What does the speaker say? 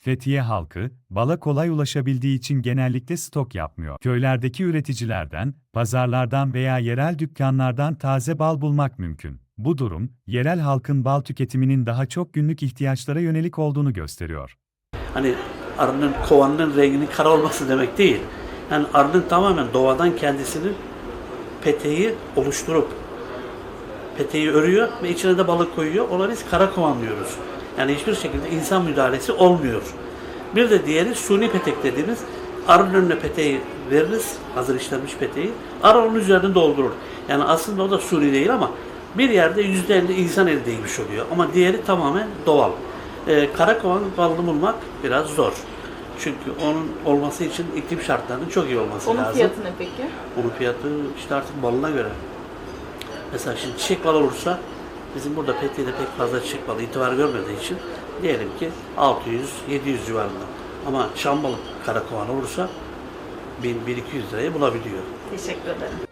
Fethiye halkı, bala kolay ulaşabildiği için genellikle stok yapmıyor. Köylerdeki üreticilerden, pazarlardan veya yerel dükkanlardan taze bal bulmak mümkün. Bu durum, yerel halkın bal tüketiminin daha çok günlük ihtiyaçlara yönelik olduğunu gösteriyor. Hani arının kovanının renginin kara olması demek değil. Yani arının tamamen doğadan kendisinin peteği oluşturup peteği örüyor ve içine de balık koyuyor. Ona biz kara kovan diyoruz. Yani hiçbir şekilde insan müdahalesi olmuyor. Bir de diğeri suni petek dediğimiz arının önüne peteği veririz, hazır işlenmiş peteği. Arı onun üzerine doldurur. Yani aslında o da suni değil ama bir yerde yüzde elli insan eli değmiş oluyor. Ama diğeri tamamen doğal. Ee, kara kovan balını bulmak biraz zor. Çünkü onun olması için iklim şartlarının çok iyi olması Onun lazım. fiyatı ne peki? Onun fiyatı işte artık balına göre. Mesela şimdi çiçek balı olursa bizim burada Fethiye'de pek fazla balı itibar görmediği için diyelim ki 600-700 civarında. Ama çam balı karakovan olursa 1000-1200 liraya bulabiliyor. Teşekkür ederim.